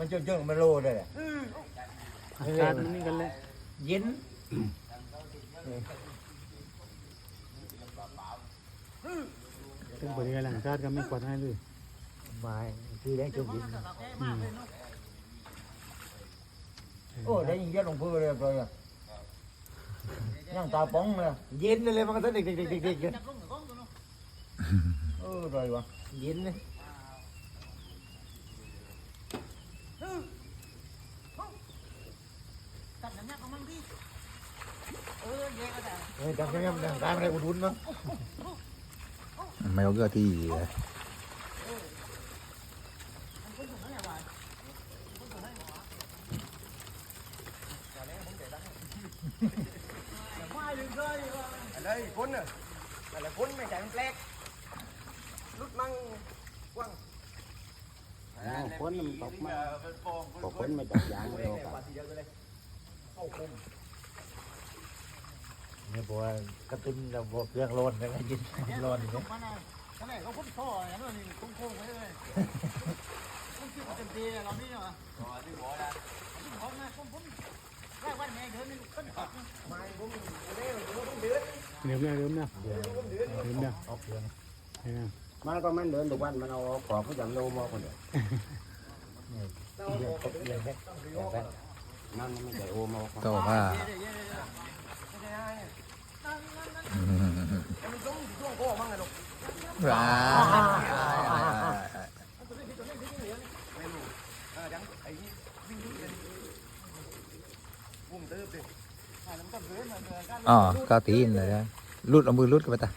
มันจนจนมันโลเลยแหละอากาศมันนี่กันเลยเย็นถึงบริการหลังชาติก็ไม่กวาดให้เลยมาคือได้จนเย็นอืมโอ้ได้ยินเยอะลงพื้นเลยเลยยังตาป้องเลยเย็นเลยมันก็ต้องเด็กเด็กเด็กเด็กเลยเอออะไรวะเย็นเลย เฮ้ยจำได้ยังจำได้กูทุนมั้งไม่เอาเกลือที่อะไรคนน่ะอะไรคนไม่ใช่มันแปลกลุดมั่งกว้างคนมันตกมาพอคนมาจากยางเดียวกัน เนี่ยบอกว่ากระตุ้นเราบอกเรื่องร้อนเลยนะยินร้อนเลยมันอะทำไมเขาพุ่งท่ออย่างนั้นนี่โค้งๆไปเลยพุ่งที่เต็มทีเรานี่เหรออ๋อที่หัวนะที่หัวนะผมผมแรกวันแม่เดินนี่ขึ้นตัดไม่ผมเร็วผมเดือดเริ่มแล้วเริ่มแล้วเริ่มแล้วออกเสียงใช่ไหมมันก็มันเดินทุกวันมันเอากรอบเขาจำโลมาคนเดียวเรื่องครบเรื่องแค่แค่นั่นมันไม่ใช่โอมาต่อผ้า ดินกันอ๋อก็ตีนเลยลุดเอามือลุดกันไปตา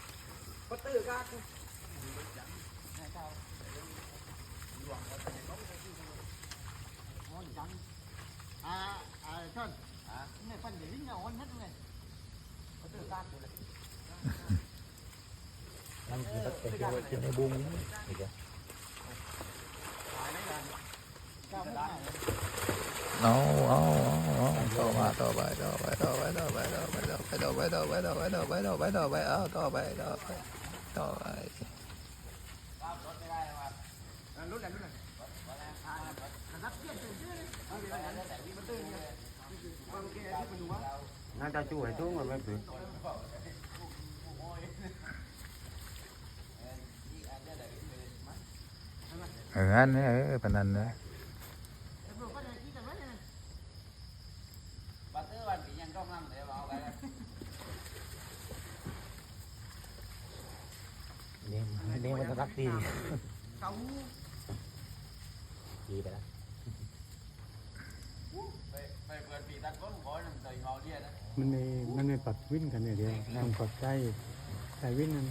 อน่าจะช่วยช่วงมันไม่ถึงเอออันนี้เออปนันนะ นี่ยเนี่ยมันรักดีเขาดีไปแล้วมันไม่มันไม่ปัดวิ่นกันเนี่ยเดียวต้องปัดใจใจวิ่นนั่น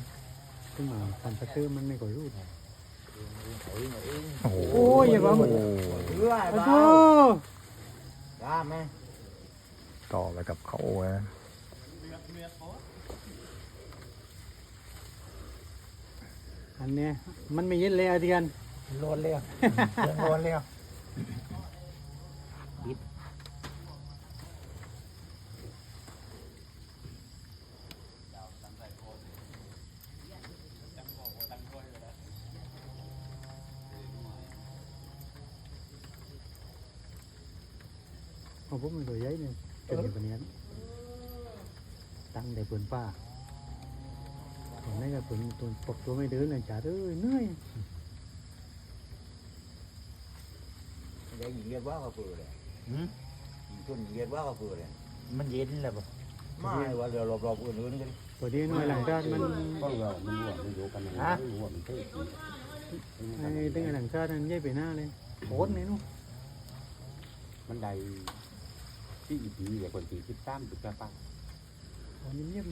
ขึ้นมาปันสะตื้อมันไม่ก่อยรูดโอ้โหโอ้ยอย่าว่าหมดเรื่อยโอ้บ้าโหกล้าไหมต่อไปกับเขานะ อันเนี้ยมันไม่เย็นเลยอาเดียนร้อนแล้วยังร้อนแล้วเอาพวกมันตัวใหญ่เนี่ยเกิดอยู่ปนนี้ตั้งแต่ปืนป้าตอ นนี้ก็ปืนตัวปกตัวไม่เดินเลยจ่าเอ้ยเหนื่อยได้ยินเรียกว่าเขาเปื่อยเลยยิงจนเรียกว่าเขาเปื่อยเลยมันเย็นเลยป่ะไม่ว่าเรือรอบๆอื่นๆกันตัวนี้หน่วยหลังชาติมันก็เรามันหัวมันอยู่กันมันหัวมันตื้อไอ้ตั้งแต่หลังชาติมันใหญ่ไปหน้าเลยโคตรเลยนู้นมันได้ที่อีพีแต่คนที่คิดตามจุดกระปังตอนนี้เงียบ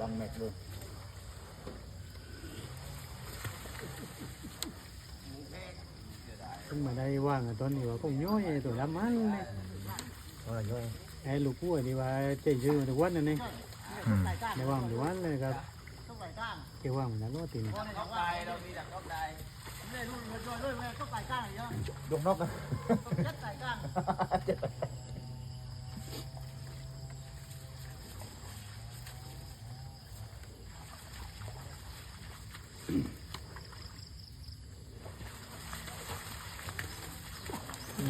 บังแม็กด้ยขึ้นมาได้ว่างตอนนี้ว่าคงย้อยตัวละมันเลยย่อยไอ้ลูกกู้นี่ว่าเจ๊ยืมทุกวันนั่นเองไม่ว่างทุกวันเลยครับเจ๊ว่างเหมือนกันก็ตีนดงนกกัน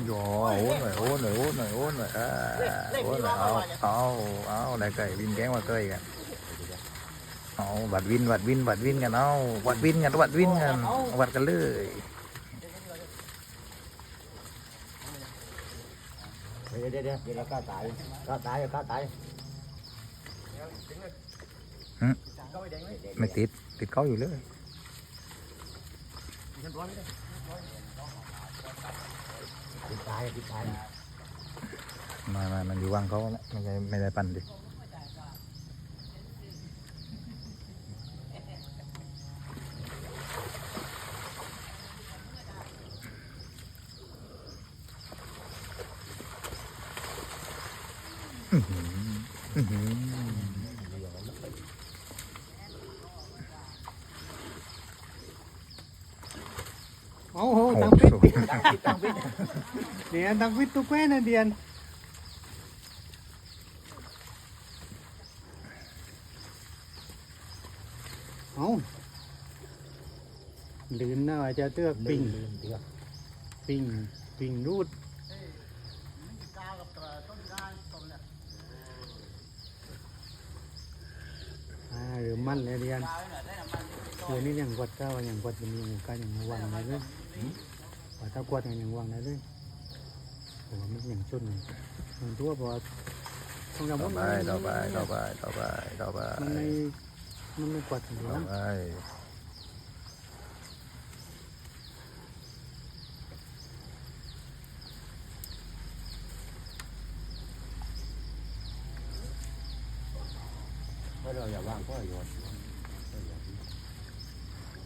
Rồi, uống rồi, uống rồi, uống rồi, uống rồi, à, uống rồi, áo, áo, áo, này cây, vin kém qua cây kìa. Áo, bật vin, bật vin, bật vin kìa nó, bật vin kìa, bật vin kìa, bật cái lưỡi. Đi, đi, đi, đi, đi, cá tải, cá tải, cá tải. Mày tịt, tịt có gì nữa. ติดตายติดตายมามามันอยู่ว่างเขาแล้วไม่ใช่ไม่ได้ปั่นดิโอ้โห โอ้ เดียนตังปิดตุ๊กแม่นเดียนเอาลืนนะว่าจะเตือกปิงเดี๋ยวปิ่งปิงรูดหรือมันเลยเดียนเดี๋ยวนี้ยังกดก็ว่ายังกดมันมีหมู่กันยังวางได้เลย ว่าถ้ากดยังยังวางได้เลยผมว่ามันยังชุดหนึ่งมันทั่วพอต้องการต่อว่าไปมันต่อไปต่อไปต่อไปต่อไปมันไม่มันไม่กดอยู่ต่อแล้วไปเพราะเราอย่าว่างก็โยน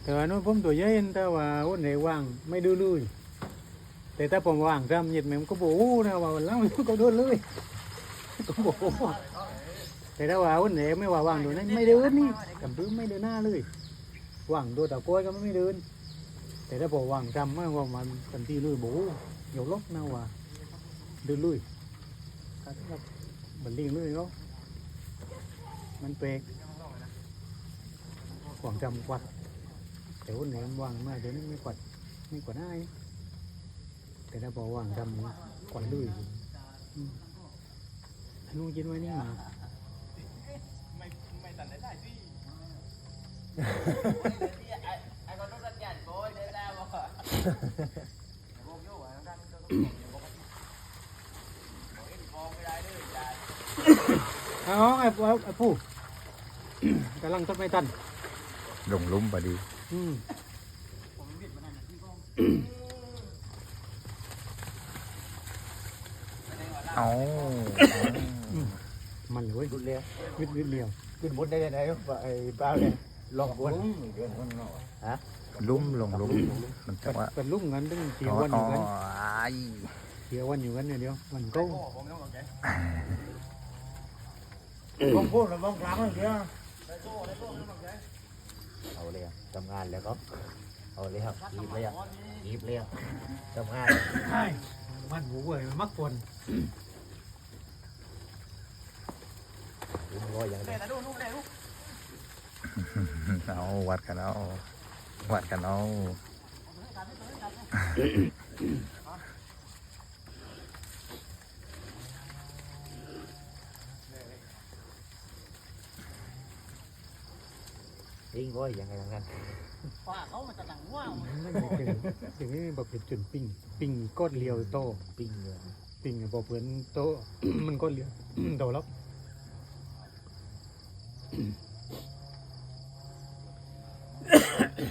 แต่ว่านู้นผมตัวใหญ่แต่ว่าวันไหนว่างไม่ดูเลย แต่ถ้าผมวางทำเหยียดแม่มันก็บอกโอ้นะว่าแล้วมันก็โดนเลยก็บอกแต่ถ้าว่าวันไหนไม่ว่าวางดูนั้นไม่เดินนี่กับพื้นไม่เดินหน้าเลยวางตัวตะโกยก็ไม่เดิน แต่ถ้าบอกว่างทำไม่ว่ามันกันที่เลยบอกโอ้ยกลกนะว่าเดินเลยบันลิงเลยเขามันเปรกวังจำกวัดแต่วันไหนมันวางมาเดี๋ยวนี้ไม่กวัดไม่กวัดได้ แต่ถ้าบอกว่างทำกวัดลุยอืมอันนู้นกินไว้นี่มาเอาไอ้ผู้ไอ้ผู้กำลังต้นไม้ตันลงหลุมพอดี อืม เอามันเลยเว้ยรุดเลยวิดวิดเดียวขึ้นบนได้ไหนไอ้ป้าเนี่ยลองบนเดินคนนอกฮะหลุมลงหลุมมันจะว่าเป็นลุ่มกันตั้งเสียอ๋อวันออ๋อยู่กันไอ้เสียวันอยู่กันเนี่ยเดียวมันก็มองพูดแล้วมองกลางเลยเดียวเอาเลยทำงานแล้วก็เอาเลยครับหยิบเลยอะหยิบเลยทำงานมันหูเว้ยมันมักปน รออย่างนี้แต่ดูลูกเลยลูกเอาวัดกันเอาวัดกันเอายิงรออย่างไรอย่างนั้นฝ่าเขามันจะหนังว่าวสิ่งนี้แบบเป็นจุดปิ้งปิ้งก้อนเลียวโตปิ้งเลยปิ้งบอกเพื่อนโตมันก้อนเลียวโตแล้ว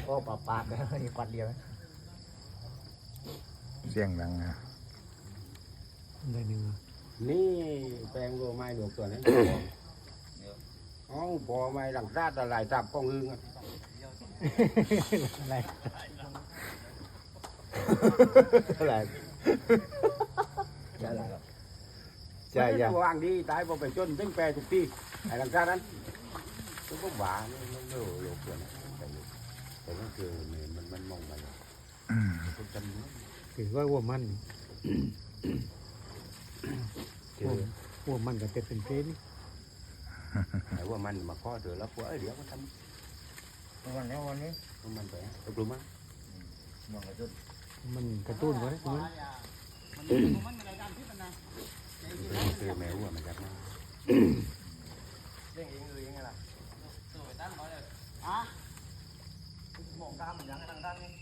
ก็ปาปาดนะมีควันเดียวเสียงดังนะได้หนึ่งนี่แปลงโลไม้หลวงตัวนั้นเอ้าพอไม้หลังซาดอะไรจับกองอึงอะไรอะไรใช่แล้วใช่ยังวางดีตายพอไปจนตึ้งแปรทุกปีไอ้หลังซาดนั้น ก็ก็หวานมันโลโลเกินแต่แต่นั่นคือมันมันมองไปก็จำถือว่าวัวมันคือวัวมันกับเป็ดเป็นเพนไอ้ว่ามันมาข้อเดือแล้วพวกเอ้ยเดี๋ยวมันทวันนี้วันนี้ำมันไปตกลงมามองกระตุ้นมันกระตุ้นไว้ใช่ไหมมันมันในรายการที่มันนะคือแมวมันจากนั้นเรื่องเองเออยังไงล่ะ อะมองตามเหมือนย่างทางด้านนี้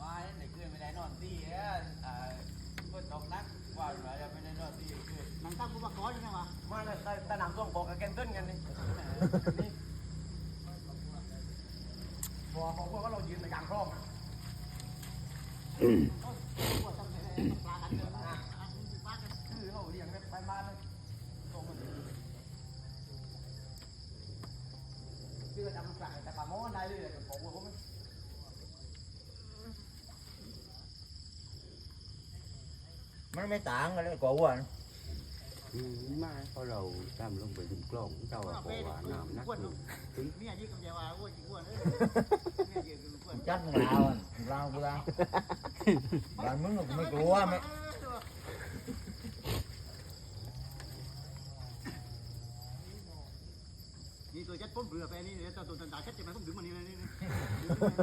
ว่าเด็กเกินไม่ได้นอนตีเอ้ยอ่าเพิ่อนตกนักว่าอยู่แล้วไม่ได้นอนตีคือหนังตั้งกูมาก้อนยังไงวะมาเลยแต่หน้ำท่วมบอกกับแกนเต้นกันนี่พอกของพวกเรายืนในกลางคลองปลากันเลยนะปลากันคือเขาเรียงไปบ้านเลย คือจำกลางแต่ป่าโม้ได้เลยของพวกผมมันไม่ต่างกันเลยกว่าวันมาเพราะเราทำลงไปถึงกล้องเจ้าว่าเพราะว่าน้ำนักอ้วนอยู่เมียยี่กับยายว่าอ้วนจริงอ้วนเอ้ยเมียยี่กับอ้วนจัดลาวลาวกูลาวบ้านมึงไม่กลัวไหม นี่ตัวจัดผม เบื่อไปนี่เนี่ยวตัวตัวตาชัดจะมาผมดึงมันนี่เลยนี่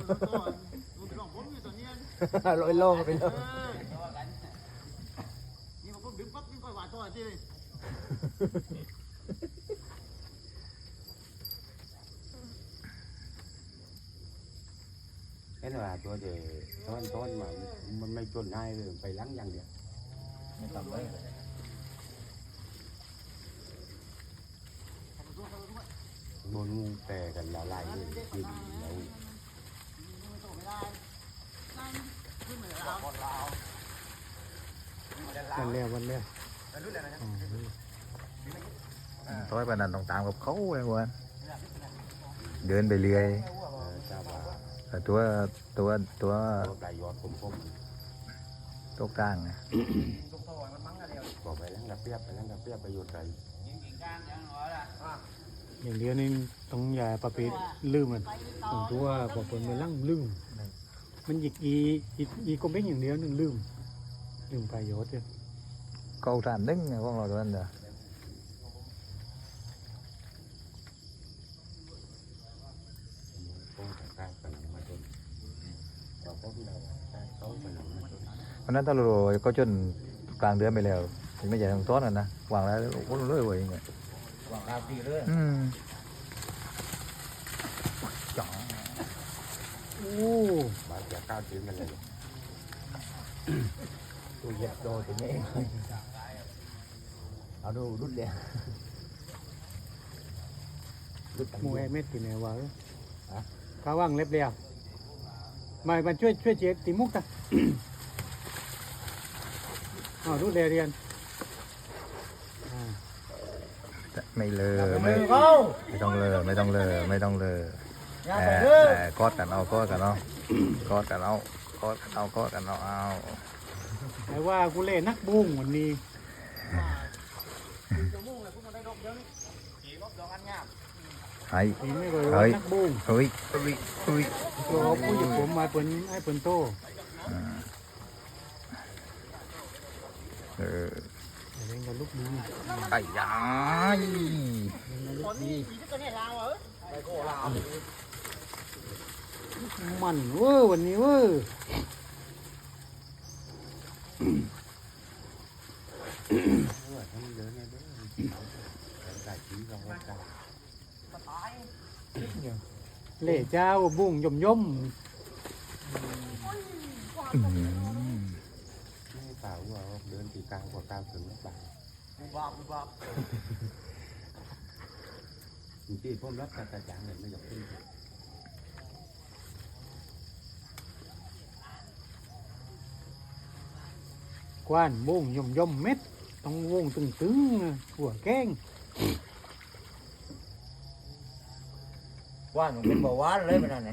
ตัวตัวรองผมนี่ตัวเนี้ลอยโล่ไปเออนี่มันผมดึงปั๊บนี่ค่อยว่าตัวที่เลยเห็นว่าตัวเดียวต้นต้นมามันไม่จนได้เลยไปล้างอย่างเดียวไม่ต้องไป บนงูแต่กันละลายเลยกินแล้วมันขึ้นมาแล้ววันแล้ววันแล้วต้อยปนนั้นต้องตามกับเขาไอ้วันเดินไปเรื่อยแต่ตัวตัวตัวตัวปลายยอดผมผมตกกลางอะบอกไปแล้างกระเปียบไปแล้างกระเปียบไปโยนใจยิงยิงกลางอย่างน้อยล่ะ อย่างเดียวนี่ต้องอย่าประเภทลืมมันต้องตัวบอกคนไปลั่งลืมมันหยิกอีอีอีก็เป็นอย่างเดียวนึงลืมลืมประโยชน์เนี่ย câu tràn đứng ไงพวกเราด้อโอ้แต่กลายเป็นมาจนเราก็ไม่ได้แต่เขาเป็นมาจนวันนั้นถ้าเราก็จนกลางเดือนไปแล้ว ถึงไม่ใช่ทางต้นนะนะวางแล้วโอ้โหเลยเว้ยเนี่ย หวังราตีเลยอืมจ๋อโอ้บาดจะก้าวถึงกันเลยตัวเหยียบโดนตัวนี้เอาดูรุดเลยรุดหมูแอเม็ดตีแนวว่าข้าว่างเล็บเดียวมามาช่วยช่วยเจ๊ตีมุกตะอ้าวรู้เรียนเรียนอ่า ไม่เลอไม่ไม่เข้าไม่ต้องเลอไม่ต้องเลอไม่ต้องเลออย่าแหไปมเด้อแหมกอดกันเอากอดกันเอากอดกันเอากอดกันเอากอดกันเอาเอาแต่ว่ากูเล่นนักบุ้งวันนี้จะมุ่งเลยพวกมันได้ดอกเดียวนี่ขี่รถดอกอันงามไอ้ตีไม่ก็รู้เฮ้ยนักบุ้งเฮ้ยเฮ้ยเฮ้ยตัวผู้หญิงผมมาเป็นไอ้เป็นโตเออ เล่นกับลูกนี้ไอ้ยายคนนี้ขี่ กลางกว่าก้าวถึงไม่เปล่าบุบาบุบาจริงๆผมรับการจัดการเลยไม่อยากขึ้นกว้านบุ้งย่อมย่อมเม็ดต้องวงตึงตึงๆนะหัวแก้งว่ามันเป็นเบาหวานเลยมันนั่นไง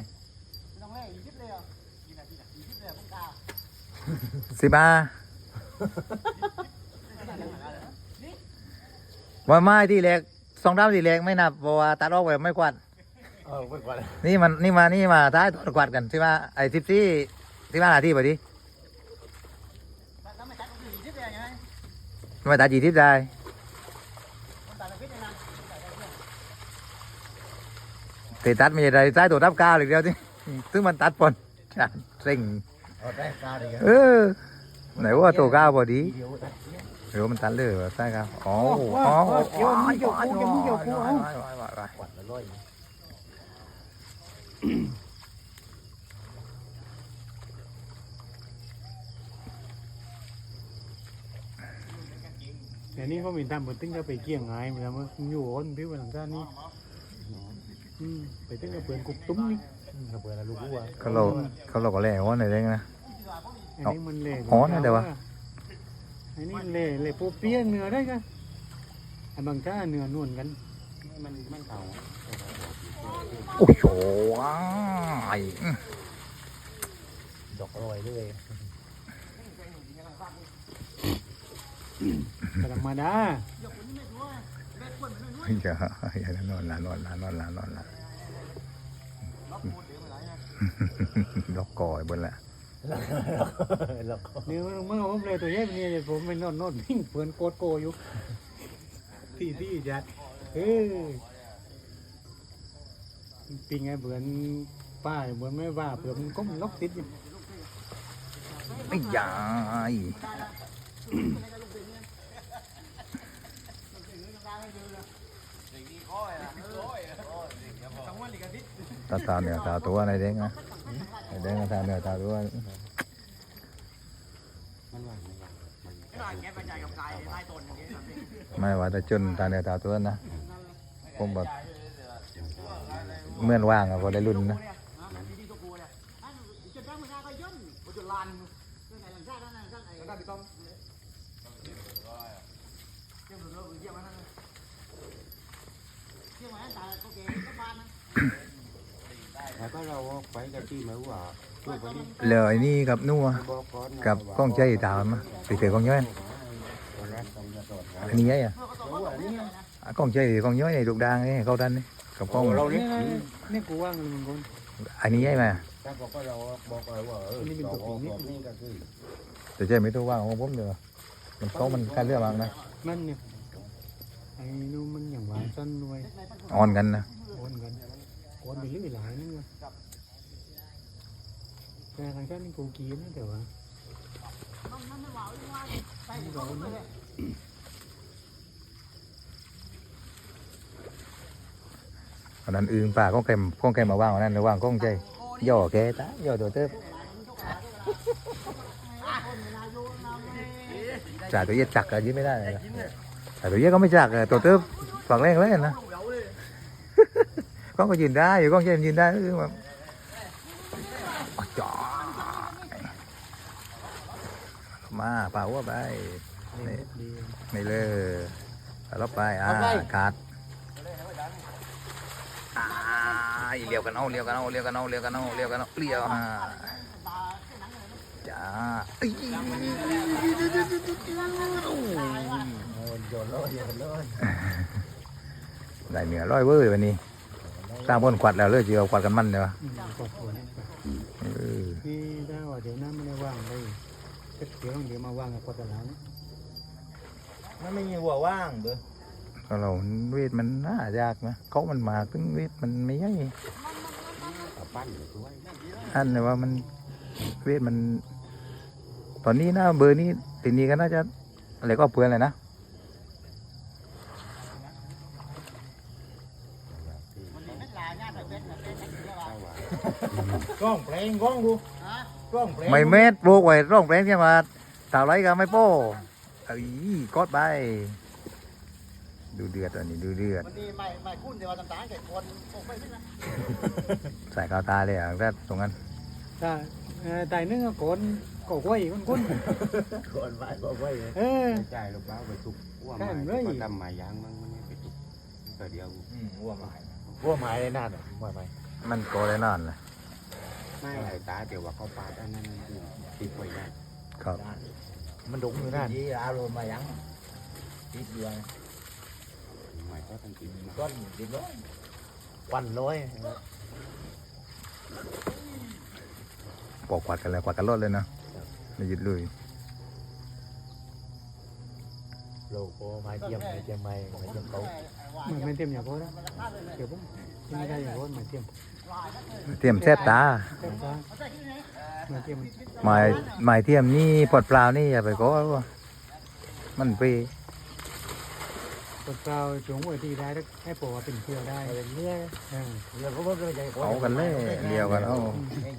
น้องเล่ยิบเลยอะกี่นาทีน่ะยิบเลยพวกกาสิบา ว่าไม้ที่แรกสองดาวที่แรกไม่นับเพราะว่าตัดออกไปไม่กวาดเออไปก่อนนี่มันนี่มานี่มาท้ายตอนกวาดกันที่ว่าไอ้ทิปที่ที่ว่าหน้าที่ไปดิถ้าไม่ตัดก็คือยิบเลยไงไม่ตัดจีทิปได้คนตัดพิษเลยนะแต่ตัดไม่ใช่ได้ท้ายตัวทับก้าวเลยเดียวที่ซึ่งมันตัดปนจานเร่งเอาได้กาดีเออ ไหนว่าตัวก้าวพอดีเดี๋ยวตัดเนี่ยหรือว่ามันตันเลยว่าใช่ครับอ๋อว้าอ๋อวว้าวเดี๋ยวมึงเดี๋ยวกูเดี๋ยวมึงเดี๋ยวกูเอาขวัญละร้อยแต่นี่เขามีทำบนตึ้งก็ไปเกี่ยงไงเหมือนกันมันอยู่อ้นพิวหลังด้านนี้อืมไปตึ้งก็เปลี่ยนกุกตุ้มนี่กระเบื้องลูกวัวเขาเราเขาเราก็แล่ว่าไหนได้ไงนะอั นนี้มันเละอ๋อนั่นเดี๋ยววะอันนี้เละเละปูเปี้ยนเนื้อได้กันไอ้บางจ้าเนื้อนวลกัน มันมันเก่าโอ้โหว้ายอื้อดอกอร่อยเลยธรรมดาอย่าอย่านอนละนอนละนอนละนอนละล็อกกอยบนละ แล้วก็เนื้อมันมันผมเลยตัวใหญ่เป็นเนี่ยผมไปนอนนอนนิ่งเพื่อนโกดโกอยู่ที่ที่จัดเออปิงไงเบือนป้าเบือนไม่ว่าเบือนมันก็มันล็อกติดอยู่ไม่ยายตาตาเนี่ยตาตัวอะไรเด้งนะ ไอ้เด้งตาเนี่ยตาตัวมันว่ามันว่ามันไม่ว่าแต่จนตาเนี่ยตาตัวนะผมแบบเมื่อนว่างอะพอได้รุ่นนะเเลยไอ้นี่กับนัวบอกก่อนนะกับกล้องใจตามมาติดเตะกล้องย้อยตัวแรกต้องจะตรวจนะอันนี้ยัยอะอะกล้องใจกล้องย้อยลูกดางนี่เข้าดันนี่กับกล้องเรานี่เนี่ยนี่กูว่างเลยมึงคนอันนี้ยัยมาถ้าบอกว่าเราบอกเลยว่าเออเราบอกนี่ก็คือแต่ใจไม่ตัวว่างของผมเดี๋ยวมันเขามันใกล้เรื่องมากนะมันเนี่ยไอ้นู่นมันอย่างหวานสั้นรวยอ่อนกันนะโอนกัน โอนไปเรื่อยหลายนึงเลยแต่ทางด้านนี่กูกินนะแต่ว่าไม่โดนนะอันนั้นอื่นป่าก้องแกมก้องแกมมาว่างอันนั้นระว่างกล้องใจย่อแกตาย่อตัวเติบจ่าตัวเย็ดจักอะยิ้มไม่ได้เลยจ่าตัวเย็ดก็ไม่จักอะตัวเติบฝั่งแรกเลยนะก ล้องก็ยืนได้อยู่กล้องใจมันยืนได้คือแบบอ๋อจ่อมาป่าวัวไปนี่ดีไม่เลยเอารถไปอ่าขาดอ่าเลี้ยวกันเอาเลี้ยวกันเอาเลี้ยวกันเอาเลี้ยวกันเอาเลี้ยวกันเอาเลี้ยวฮะจ้าเอ้ยโยนร้อยโยนร้อยได้เหนือร้อยเวอร์วันนี้ สร้างบนขวัดแล้วเลยจีเอาขวัดกันมันเดี๋ยวอืมขอบคุณนะเออนี่ถ้าว่าเดี๋ยวน้ำไม่ได้ว่างเลยเดี๋ยวเดี๋ยวมาว่างกับคนตลาดนะมันไม่มีหัวว่างเบ้อก็เราเวทมันน่ายากนะเขามันมาถึงเวทมันไม่ใช่กับปั้นอยู่ด้วยอันเลยว่ามันเวทมัน ตอนนี้นะเบอร์นี้ตีนี้ก็น่าจะอะไรก็เพื่อนเลยนะ กล้อ งแปลงกล้องดูกล้องแปลงไม่เม็ดปลูกไว้ร่องแปลงแค่มาสาวไรก็ไม่โป้เอ้ยกดไป ดูเดือดอันนี้ดูเดือดวันนี้ไม่ไม่คุ้นแต่ว่าต่างๆแก่คนโอ้ไม่ใช่ไหมใส่กาวตาเลยอะแรกตรงนั้นถ้าเอ่อตายนึงก็โกนก็กล้วยคนคนก่อนไปบอกไว้เลยเออใจลูกบ้าไปทุกว่ามาก็ทำมายางมันมันไปทุกก็เดียวอืมหัวหมายหัวหมายเลยนั่นเหรอหัวหมายมันโกเลยนอนเลย ไม่ไอ้ตาเดี๋ยวว่าเขาปาดอันนั้นตีป่วยได้ครับ มันดุอยู่นั่นยี่อารมณ์มายังติดเดือนหมายก็ต้องกินก้อนติดร้อยวันร้อยปอกกวาดกันแล้วกวาดกันรถเลยนะไม่หยุดเลยโลโก้ไม้เทียมไม้เทียมไม้ไม้เทียมเขามันไม่เทียมอย่างโคตรเดี๋ยวผมไม่ได้อย่างโคตรไม่เทียม เตรียมแซบตาเทียมตามาเทียมหมายหมายเทียมนี่ปลดเปล่านี่อย่าไปก็มันไปกดเปล่าจงไว้ที่ได้แล้วให้ปอเป็นเกลือได้เป็นเนื้อเออเนื้อก็ไม่เป็นใจเอากันเลยเดียวกันเอา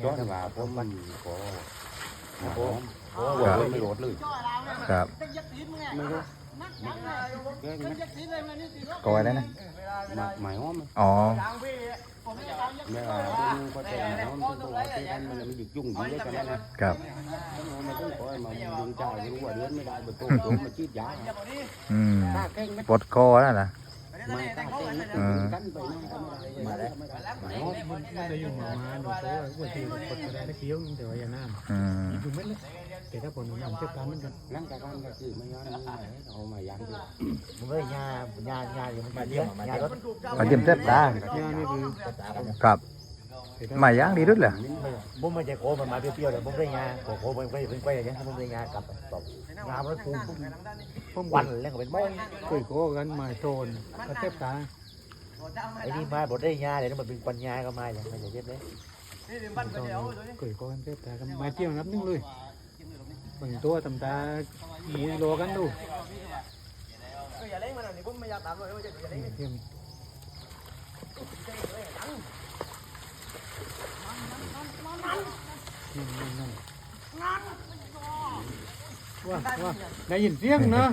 ย้อนว่าผมมันขอหาหอมเพราะว่าไม่โหลดเลยจ่อเราเนี่ยครับเป็นยักษ์ตีนมึงไงไม่รู้นักนักเลยแกงเป็นนะยักษ์ตีนเลยมันนี่ตีรถก็ไว้ได้นะหมายหอมอ๋อ ทางพี่ผมไม่ได้ทางยักษ์แม่ตีนว่าเลยก็แต่หอมตัวที่กันมันมันหยุดยุ่งอยู่ด้วยกันนะครับมันต้องคอยมาดึงจ่ายรู้ว่าเดือนไม่ได้เบอร์โตมาจีดยาอืมตาแกงไม่ปลดคอแล้วนะ มาตาแกงไม่กันไปนั่งกันมาได้หมายหอมมันจะอยู่ประมาณดูโซ่ว่าที่กดก็ได้ได้เคี้ยวแต่ว่าอย่าน้อืมำอยู่เม็ดเลยแต่ถ้าผลน้ำเจ็บตามมันกันนั่งกับกันก็คือไม่ย้อนนี่เอามายังดียวมันก็ยายายาอย่างมันเยอะยารถ มาเรียมเจ็บตา ยานี่คือ ครับแต่ถ้าห มายย่างดีด้วยเหรอผมไม่ใจโคมันมาเปรี้ยวๆเลยผมได้ยาโคโคมันไปเป็นไปอย่างนี้ผมได้ยากลับตบงามแล้วปูผมวัวันนแล้วก็เป็นบ้องเคยโกกันหมายโทนก็เจ็บตาไอ้นี่มาบดได้ยาเดี๋ยวมันเป็นปัญญาก็มาอย่างไม่ใช่เย็บเลยนี่ถึงบ้านไปเดี๋ยวตัวนี้เคยโกกันเจ็บตากันหมายเที่ยวนับนึงเลยบางตัวตำตาอีโลกันดูก็อย่าเล่นมันนี่ผมไม่อยากตามเลยว่าจะอย่าเล่น เทียมนั่นนั่นนั่น ว่าว่าได้ยินเสียงนะ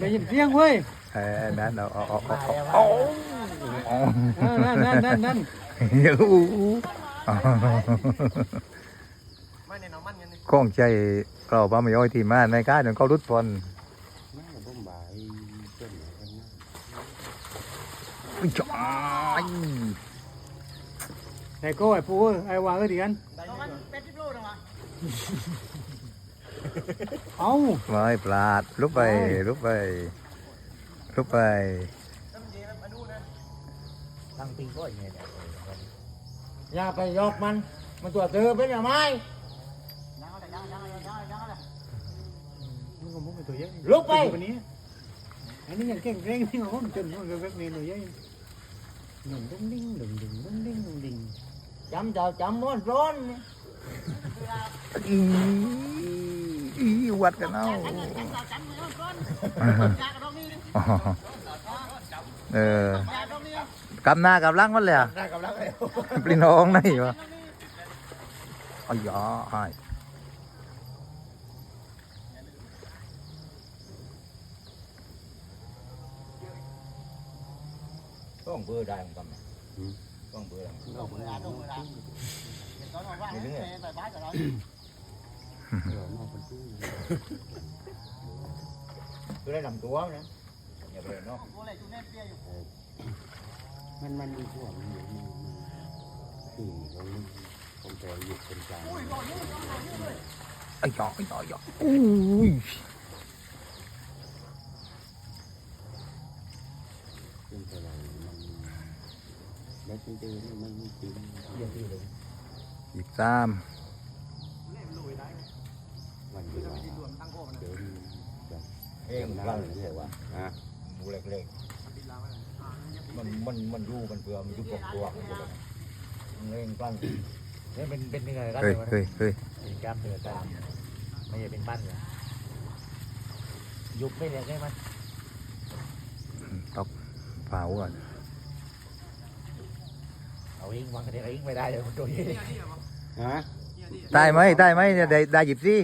ได้ยินเสียงเว้ยเออนั่นเอาเอาเอาเอาเอานั่นนั่นนั่นนั่นอู้ไม่ในน้ำมันกันนี่คงใจเราป้าไม่ย่อยที่มาในการจนเขารุดพลนั่งผมบ่ายจนจ้อย ไอ้โก้ไอ้ปูไอ้วางก็ดีกันน้ำมันเป็นที่โลนะวะเอ้าไม่ปลาดลุกไปลุกไปลุกไปน้ำเย็นมาดูนะตั้งปีก็อย่างเงี้ยอย่าไปยอกมัน มันตัวเธอเป็นอย่างไรยังอะไรยังยังยังยังอะไรมันก็มุกเป็นตัวเยอะลุกไปวันนี้อันนี้ยังเก่งเร่งที่มันจนมันแบบนี้หน่อยยังหนึ่งดิ้งดิ้งหนึ่งดิ้งดิ้งดิ้งหนึ่งดิ้ง จำเจ้าจำม้วนร้อนอีอีวัดกันเอาจังจังมือก่อนยากระดองนี่อ๋อเออยากระดองนี่กำหน้ากำลังมันเลยอะได้กับแล้วเลยปลินน้องไหนวะอ๋อยอไอ้ายต้องเบอร์ได้ของกันต้องเบอร์ได้เราไม่ได้ตรงเวลาตอนว่าให้ไปบ้านกับเราเรานอกเป็นตู้คือได้นำตัวนะอย่าไปเลยเนาะโอ้ยจุดเน็ตเปี้ยอยู่มันมันมีช่วง มันอยู่มันคือเราคงแต่หยุดเป็นกลางไอ้ยอไอ้ยอยออุ้ย เป็นแต่เรามัน แล้วจริงๆมันไม่จริงเยี่ยมที่เลยอีกสามวันเดียวเดินแบบเองกลางเลยว่าอะหมูเล็กๆมันมันมันดูมันเพื่อมันยุบกตัวมันเองกลางนี่เป็นเป็นยังไงกันเฮ้ยเลยวะเฮ้ยเฮ้ยเป็นกล้ามเนื้อกลางไม่ใช่เป็นปั้นเลยยุบไม่เนี่ยใช่ไหมตบเผาอะ เอาเองวางกระเด็นเองไม่ได้เลยมันตัวนี้ฮะได้ไหมได้ไหมเนี่ยได้ได้หยิบสิ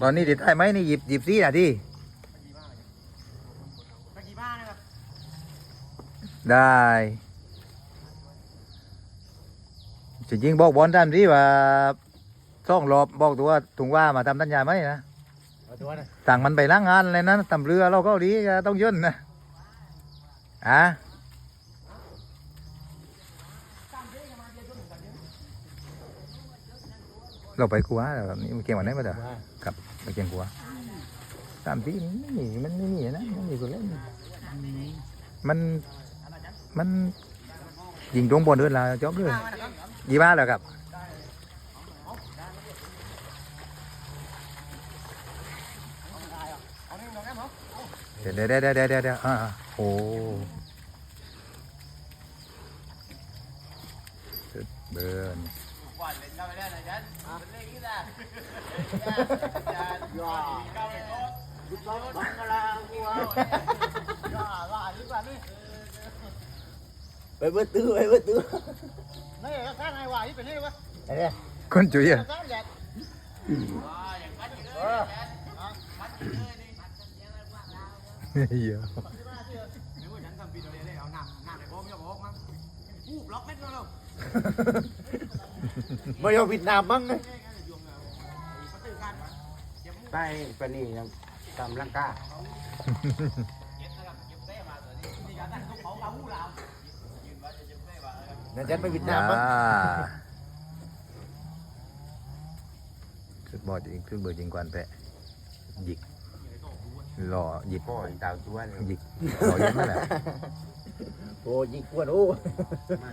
ตอนนี้ติดได้ไหมนี่หยิบหยิบสินะที่ไปกี่บ้านนะครับได้จริงๆบอกบอลท่านที่ว่าต้องรอบบอกตัวถุงว่ามาทำตัญญาไหมนะ เอาตัวนะสั่งมันไปล้างงานเลยนะตำเรือเราก็ดีก็ต้องย่นนะอะเราไปกัวแบบนี้เก่งกว่านี้ป่ะเด้อว่าครับไปเก่งกัวตามที่ไม่มีมันไม่มีนะไม่มีตัวเล่นมันมันยิงตรงบอลด้วยละจบเลยยี่บ้าแล้วครับเอาหนึ่งลงแอมเหรอ ดี๋ยวเดี๋ยวเดี๋ยวเดี๋ยวเดี๋ยวอ่าโอ้สุดเบิร์นวันเล่นก็ไม่ได้นะฉันเป็นเรื่องนี้นะอย่าเข้าไปโทษยุบล้อบังอะไรกูวะย่าว่าดีกว่านี่ไปเบิดตื้อไปเบิดตื้อนี่ก็ข้างไอ้ว่าที่เป็นนี่วะไอ้เนี่ยคนจุ๋ยอะ เลยมัดอยู่เลยนี่เยอะไม่ว่าฉันทำปีเดียวเลยเอาหนักหนักไอ้พ่อไม่ยอมบอกมั้งอู้บล็อกเม็ดแล้วไม่ยอมผิดนามมั้งไงใต้ปนียังตามลังกานั่นฉันไม่ผิดนามอ่ามั้งสุดบอดจริงสุดเบอร์จริงกวนแปะหยิก หล่อหยิกก็อีตาวตัวเลยหยิกหล่อเยังนั่นแหละโอ้ยิงกวนโอ้มา